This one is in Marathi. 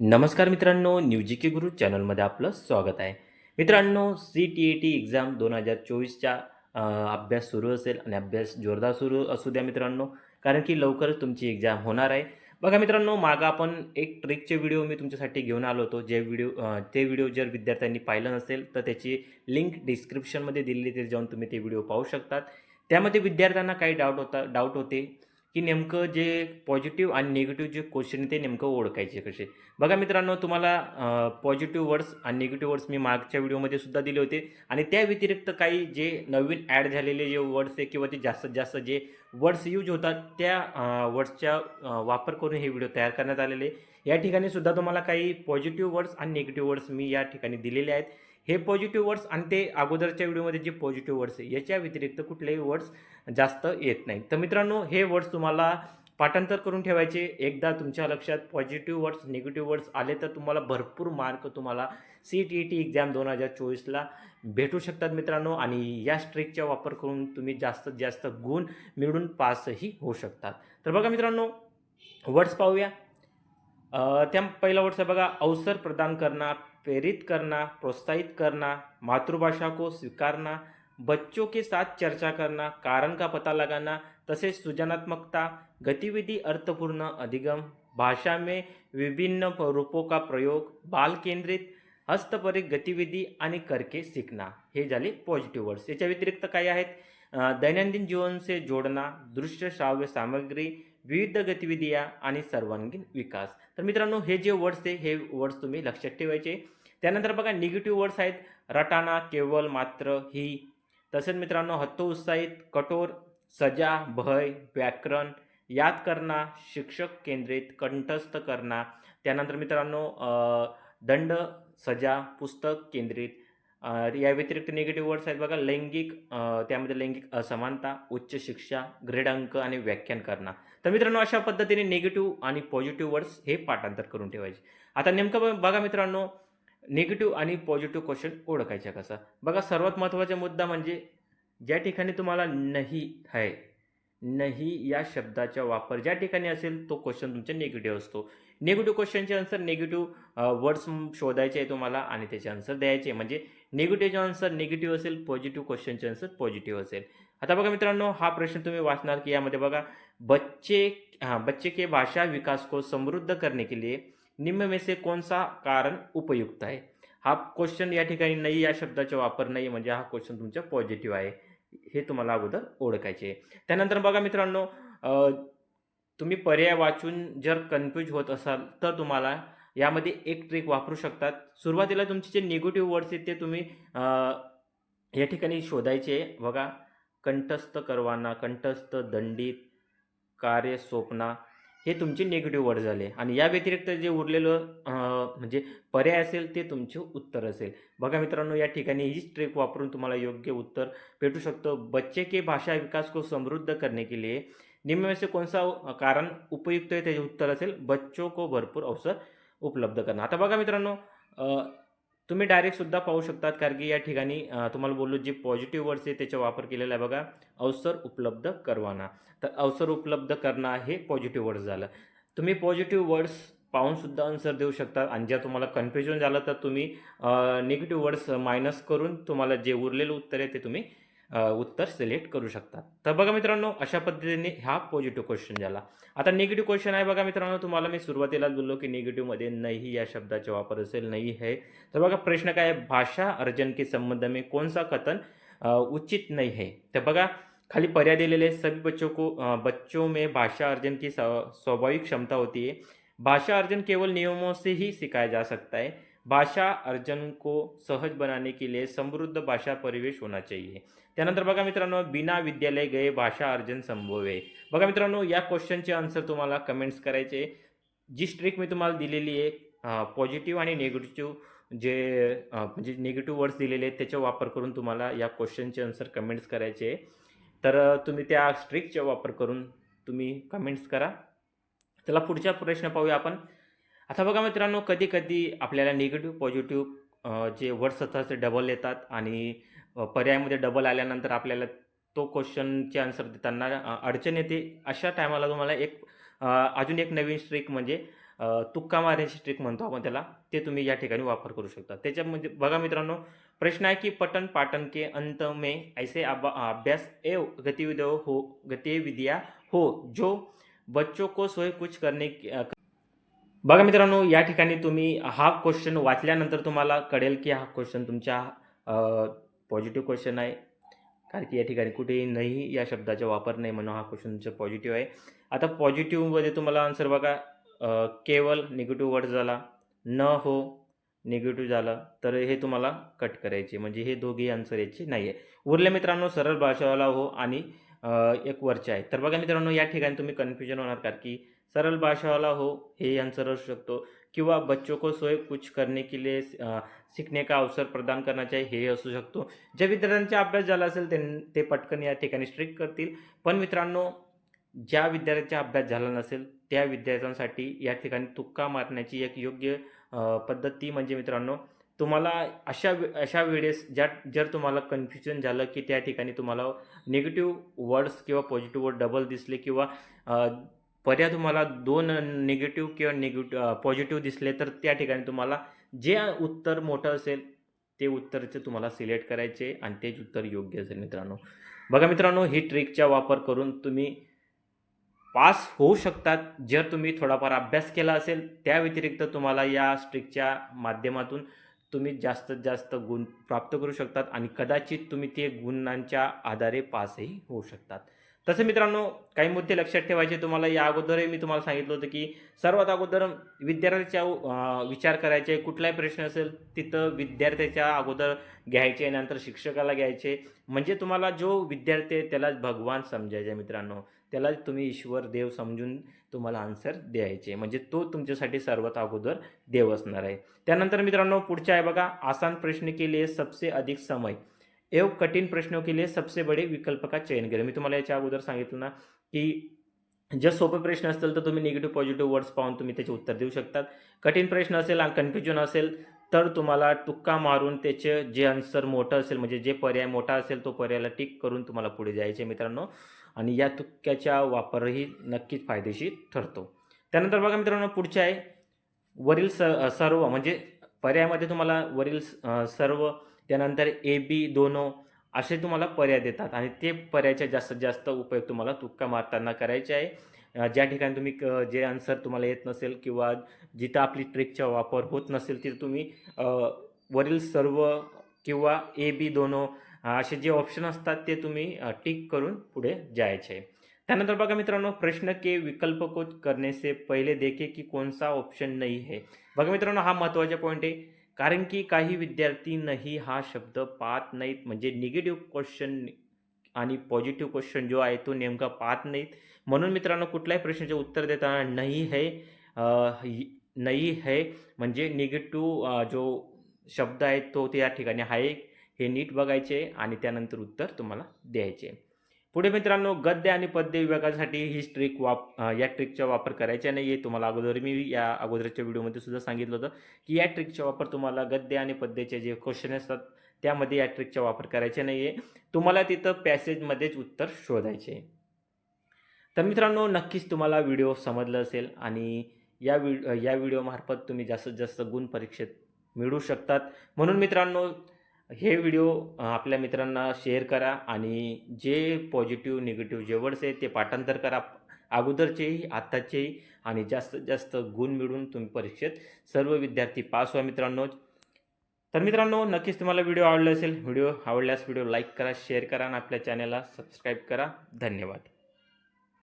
नमस्कार मित्रांनो न्यूजिके गुरु चॅनलमध्ये आपलं स्वागत आहे. मित्रांनो C T A T exam दोन हजार चोवीसच्या अभ्यास सुरू असेल आणि अभ्यास जोरदार सुरू असू द्या मित्रांनो कारण की लवकरच तुमची एक्झाम होणार आहे. बघा मित्रांनो मागं आपण एक ट्रिकचे व्हिडिओ मी तुमच्यासाठी घेऊन आलो होतो जे व्हिडिओ ते व्हिडिओ जर विद्यार्थ्यांनी पाहिलं नसेल तर त्याची लिंक डिस्क्रिप्शनमध्ये दिलेली ते जाऊन तुम्ही ते व्हिडिओ पाहू शकतात. त्यामध्ये विद्यार्थ्यांना काही डाऊट होता डाऊट होते. की नेमकं जे पॉझिटिव्ह आणि निगेटिव्ह जे क्वेश्चन ते नेमकं ओळखायचे कसे? बघा मित्रांनो तुम्हाला पॉझिटिव्ह वर्ड्स आणि निगेटिव्ह वर्ड्स मी मागच्या व्हिडिओमध्ये सुद्धा दिले होते. आणि त्या व्यतिरिक्त काही जे नवीन ॲड झालेले जे वर्ड्स आहे किंवा ते जास्तीत जास्त जे वर्ड्स यूज होतात त्या वर्ड्सच्या वापर करून हे व्हिडिओ तयार करण्यात आलेले. या ठिकाणी सुद्धा तुम्हाला काही पॉझिटिव्ह वर्ड्स आणि निगेटिव्ह वर्ड्स मी या ठिकाणी दिलेले आहेत. हे पॉझिटिव्ह वर्ड्स आणि ते अगोदरच्या व्हिडिओमध्ये जे पॉझिटिव्ह वर्ड्स आहे याच्या व्यतिरिक्त कुठलेही वर्ड्स जास्त येत नाही तर मित्रांनो हे वर्ड्स तुम्हाला पाठांतर करून ठेवायचे. एकदा तुमच्या लक्षात पॉझिटिव्ह वर्ड्स निगेटिव्ह वर्ड्स आले तर तुम्हाला भरपूर मार्क तुम्हाला C T E T exam दोन हजार चोवीसला भेटू शकतात मित्रांनो. आणि या स्ट्रिकचा वापर करून तुम्ही जास्तीत जास्त गुण मिळून पासही होऊ शकतात. तर बघा मित्रांनो वर्ड्स पाहूया. त्या पहिला वर्ड्स आहे बघा अवसर प्रदान करणार प्रेरित करना प्रोत्साहित करना मातृभाषा को स्वीकारना बच्चों के साथ चर्चा करना कारण का पता लगाना तसेच सृजनात्मकता गतिविधि अर्थपूर्ण अधिगम भाषा में विभिन्न रूपों का प्रयोग बाल केंद्रित हस्तपरिक गतिविधी आणि करके शिकणा हे झाले पॉझिटिव्ह वर्ड्स याच्या व्यतिरिक्त काय आहेत? दैनंदिन जीवन से दृश्य श्राव्य सामग्री विविध गतिविधिया आणि सर्वांगीण विकास. तर मित्रांनो हे जे वर्ड्स आहे हे वर्ड्स तुम्ही लक्षात ठेवायचे. त्यानंतर बघा निगेटिव्ह वर्ड्स आहेत. रटाना केवळ मात्र ही. तसेच मित्रांनो हत्तोत्साहित कठोर सजा भय व्याकरण याद करणा शिक्षक केंद्रित कंठस्थ करणा. त्यानंतर मित्रांनो दंड सजा पुस्तक केंद्रित. या व्यतिरिक्त निगेटिव्ह वर्ड्स आहेत बघा लैंगिक त्यामध्ये लैंगिक असमानता उच्च शिक्षा ग्रेड अंक आणि व्याख्यान करणं. तर मित्रांनो अशा पद्धतीने निगेटिव्ह आणि पॉझिटिव्ह वर्ड्स हे पाठांतर करून ठेवायचे. आता नेमकं ब- बघा मित्रांनो निगेटिव्ह आणि पॉझिटिव्ह क्वेश्चन ओळखायचा कसा? बघा सर्वात महत्त्वाचा मुद्दा म्हणजे ज्या ठिकाणी तुम्हाला नाही आहे नाही या शब्दाचा वापर ज्या ठिकाणी असेल तो क्वेश्चन तुमचा निगेटिव्ह असतो. निगेटिव्ह क्वेश्चनचे आन्सर निगेटिव्ह वर्ड्स शोधायचे आहे तुम्हाला आणि त्याचे आन्सर द्यायचे म्हणजे निगेटिव्हचे आन्सर निगेटिव्ह असेल पॉझिटिव्ह क्वेश्चनचे आन्सर पॉझिटिव्ह असेल. आता बघा मित्रांनो हा प्रश्न तुम्ही वाचणार की यामध्ये बघा बच्चे हां बच्चे के भाषा विकास को समृद्ध करने के लिए निम्न में से कौन सा कारण उपयुक्त आहे हा क्वेश्चन या ठिकाणी नाही या शब्दाचा वापर नाही म्हणजे हा क्वेश्चन तुमचा पॉझिटिव्ह आहे. हे तुम्हाला अगोदर ओळखायचे आहे. त्यानंतर बघा मित्रांनो तुम्ही पर्याय वाचून जर कन्फ्यूज होत असाल तर तुम्हाला यामध्ये एक ट्रिक वापरू शकतात. सुरुवातीला तुमचे जे निगेटिव्ह वर्ड्स आहेत ते तुम्ही या ठिकाणी शोधायचे बघा कंठस्थ करवाना कंठस्थ दंडित कार्य स्वप्ना हे तुमचे निगेटिव्ह वर्ड झाले. आणि या व्यतिरिक्त जे उरलेलं म्हणजे पर्याय असेल ते तुमचे उत्तर असेल. बघा मित्रांनो या ठिकाणी ही ट्रिक वापरून तुम्हाला योग्य उत्तर भेटू शकतं. बच्चे के भाषा विकास को समृद्ध करने के लिए निम्न में से कौन सा कारण उपयुक्त आहे त्याचे उत्तर असेल बच्चों को भरपूर अवसर उपलब्ध करणं. आता बघा मित्रांनो तुम्ही डायरेक्ट सुद्धा पाहू शकतात कारण की या ठिकाणी तुम्हाला बोललो जे पॉझिटिव्ह वर्ड्स आहे त्याचा वापर केलेला आहे बघा. अवसर उपलब्ध करवाना. तर अवसर उपलब्ध करणं हे पॉझिटिव्ह वर्ड्स झालं. तुम्ही पॉझिटिव्ह वर्ड्स पाहूनसुद्धा आन्सर देऊ शकता. आणि जर तुम्हाला कन्फ्युजन झालं तर तुम्ही निगेटिव्ह वर्ड्स मायनस करून तुम्हाला जे उरलेलं उत्तर आहे ते तुम्ही उत्तर सिलेक्ट करू शकता तर बघा मित्रांनो अशा पद्धतीने हा पॉझिटिव्ह क्वेश्चन झाला. आता निगेटिव्ह क्वेश्चन आहे बघा मित्रांनो तुम्हाला मी सुरुवातीलाच बोललो की निगेटिव्हमध्ये नाही या शब्दाचा वापर असेल नाही है. तर बघा प्रश्न काय आहे? भाषा अर्जन के संबंध में कौन सा कथन उचित नाही है. तर बघा खाली पर्याय दिलेले सभी बच्चों को बच्चों में भाषा अर्जन की स्वाभाविक क्षमता होती है भाषा अर्जन केवल नियमों से ही सिखाया जा सकता है. भाषा अर्जन को सहज बनाने के लिए समृद्ध भाषा परिवेश होना चाहिए। त्यानंतर बघा मित्रांनो बिना विद्यालय गए भाषा अर्जन संभव आहे. बघा मित्रांनो या क्वेश्चनचे आन्सर तुम्हाला कमेंट्स करायचे. जी स्ट्रिक मी तुम्हाला दिलेली आहे पॉझिटिव्ह आणि निगेटिव्ह जे म्हणजे निगेटिव्ह वर्ड्स दिलेले आहेत त्याचा वापर करून तुम्हाला या क्वेश्चनचे आन्सर कमेंट्स करायचे तर तुम्ही त्या स्ट्रिकचा वापर करून तुम्ही कमेंट्स करा. चला पुढचा प्रश्न पाहूया आपण. आता बघा मित्रांनो कधी कधी आपल्याला निगेटिव्ह पॉझिटिव्ह जे वर्ड असतात ते डबल येतात आणि पर्यायामध्ये डबल आल्यानंतर आपल्याला तो क्वेश्चनचे आन्सर देताना अडचण येते. अशा टायमाला तुम्हाला एक अजून एक नवीन स्ट्रिक म्हणजे तुक्का मारण्याची ट्रिक म्हणतो आपण त्याला ते तुम्ही या ठिकाणी वापर करू शकता. त्याच्या म्हणजे बघा मित्रांनो प्रश्न आहे की पटन पाटन के अंत में ऐसे अबा अभ्यास एव गतिविधियों हो गतिविधियाँ हो जो बच्चों को स्वयं कुछ करने बघा मित्रांनो या ठिकाणी तुम्ही हा क्वेश्चन वाचल्यानंतर तुम्हाला कळेल की हा क्वेश्चन तुमच्या पॉझिटिव्ह क्वेश्चन आहे. कारण की या ठिकाणी कुठेही नाही या शब्दाचा वापर नाही म्हणून हा क्वेश्चन तुमचा पॉझिटिव्ह आहे. आता पॉझिटिव्हमध्ये तुम्हाला आन्सर बघा केवल केवळ निगेटिव्ह वर्ड झाला न हो निगेटिव्ह झालं तर हे तुम्हाला कट करायचे. म्हणजे हे दोघे आन्सर याचे नाही आहे उरले मित्रांनो सरळ भाषावाला हो आणि एक वरचे आहे. तर बघा मित्रांनो या ठिकाणी तुम्ही कन्फ्युजन होणार कारण की सरल भाषावाला हो हे आन्सर असू शकतो. किंवा बच्चों को सोय कुछ करने के लिए सीखने का अवसर प्रदान करना चाहिए हे असू शकतो. ज्या विद्यार्थ्यांचा अभ्यास झाला असेल ते पटकन या ठिकाणी स्ट्रिक करतील. पण मित्रांनो ज्या विद्यार्थ्यांचा अभ्यास झाला नसेल त्या विद्यार्थ्यांसाठी या ठिकाणी तुक्का मारण्याची एक योग्य पद्धती म्हणजे मित्रांनो तुम्हाला अशा वे अशा वेळेस ज्या जर तुम्हाला कन्फ्युजन झालं की त्या ठिकाणी तुम्हाला निगेटिव्ह वर्ड्स किंवा पॉझिटिव्ह वर्ड डबल दिसले किंवा पर्याय तुम्हाला दोन निगेटिव्ह किंवा निगेटिव्ह पॉझिटिव्ह दिसले तर त्या ठिकाणी तुम्हाला जे उत्तर मोठं असेल ते उत्तरचे तुम्हाला सिलेक्ट करायचे आणि तेच उत्तर योग्य असेल मित्रांनो. बघा मित्रांनो ही ट्रिकचा वापर करून तुम्ही पास होऊ शकतात. जर तुम्ही थोडाफार अभ्यास केला असेल त्या व्यतिरिक्त तुम्हाला या स्ट्रिकच्या माध्यमातून तुम्ही जास्तीत जास्त गुण प्राप्त करू शकतात आणि कदाचित तुम्ही ते गुणांच्या आधारे पासही होऊ शकतात. तसं मित्रांनो काही मुद्दे लक्षात ठेवायचे तुम्हाला या अगोदरही मी तुम्हाला सांगितलं होतं की सर्वात अगोदर विद्यार्थ्याच्या विचार करायचे. कुठलाही प्रश्न असेल तिथं विद्यार्थ्याच्या अगोदर घ्यायचे नंतर शिक्षकाला घ्यायचे. म्हणजे तुम्हाला जो विद्यार्थी आहे त्याला भगवान समजायचे मित्रांनो. त्याला तुम्ही ईश्वर देव समजून तुम्हाला आन्सर द्यायचे. म्हणजे तो तुमच्यासाठी सर्वात अगोदर देव असणार आहे. त्यानंतर मित्रांनो पुढच्या आहे बघा आसान प्रश्न केले. सबसे अधिक समय. एवं कठीण प्रश्नों के लिए सबसे बडे विकल्प का चयन करें। मी तुम्हाला याच्या अगोदर सांगितलं ना की जर सोपे प्रश्न असतील तर तुम्ही निगेटिव्ह पॉझिटिव्ह वर्ड्स पाहून तुम्ही त्याचे उत्तर देऊ शकतात. कठीण प्रश्न असेल आणि कन्फ्युजन असेल तर तुम्हाला तुक्का मारून त्याचे जे आन्सर मोठं असेल म्हणजे जे पर्याय मोठा असेल तो पर्यायाला टिक करून तुम्हाला पुढे जायचे मित्रांनो. आणि या तुक्क्याचा वापरही नक्कीच फायदेशीर ठरतो. त्यानंतर बघा मित्रांनो पुढचे आहे वरील स सर्व म्हणजे पर्यायामध्ये तुम्हाला वरील सर्व त्यानंतर ए बी दोनो असे तुम्हाला पर्याय देतात आणि ते पर्यायाचा जास्तीत जास्त उपयोग तुम्हाला तुक्का मारताना करायचे आहे. ज्या ठिकाणी तुम्ही क जे आन्सर तुम्हाला येत नसेल किंवा जिथं आपली ट्रिकचा वापर होत नसेल तिथं तुम्ही वरील सर्व किंवा ए बी दोनो असे जे ऑप्शन असतात ते तुम्ही टिक करून पुढे जायचे आहे. त्यानंतर बघा मित्रांनो प्रश्न के विकल्प को करने से पहिले देखे की कोणसा ऑप्शन नाही आहे. बघा मित्रांनो हा महत्त्वाचा पॉईंट आहे. कारण की काही विद्यार्थींनाही हा शब्द पाहत नाहीत. म्हणजे निगेटिव्ह क्वेश्चन आणि पॉझिटिव्ह क्वेश्चन जो आहे तो नेमका पाहत नाहीत. म्हणून मित्रांनो कुठल्याही प्रश्नाचे उत्तर देताना नाही है नाही है म्हणजे निगेटिव्ह जो शब्द आहे तो त्या ठिकाणी आहे. हे नीट बघायचे आणि त्यानंतर उत्तर तुम्हाला द्यायचे. पुढे मित्रांनो गद्य आणि पद्य विभागासाठी ही ट्रिक वाप या ट्रिकचा वापर करायचा नाही आहे तुम्हाला अगोदर मी या अगोदरच्या व्हिडिओमध्ये सुद्धा सांगितलं होतं की या ट्रिकचा वापर तुम्हाला गद्य आणि पद्याचे जे क्वेश्चन असतात त्यामध्ये या ट्रिकचा वापर करायचा नाही आहे तुम्हाला तिथं पॅसेजमध्येच उत्तर शोधायचे. आहे तर मित्रांनो नक्कीच तुम्हाला व्हिडिओ समजलं असेल आणि या व्हि या व्हिडिओमार्फत तुम्ही जास्तीत जास्त गुण परीक्षेत मिळू शकतात. म्हणून मित्रांनो हे व्हिडिओ आपल्या मित्रांना शेअर करा आणि जे पॉझिटिव्ह निगेटिव्ह जे वर्ड्स आहेत ते पाठांतर करा. अगोदरचेही आत्ताचेही आणि जास्तीत जास्त गुण मिळून तुम्ही परीक्षेत सर्व विद्यार्थी पास व्हा मित्रांनो. तर मित्रांनो नक्कीच तुम्हाला व्हिडिओ आवडला असेल. व्हिडिओ आवडल्यास व्हिडिओ लाईक करा शेअर करा आणि आपल्या चॅनलला सबस्क्राईब करा. धन्यवाद.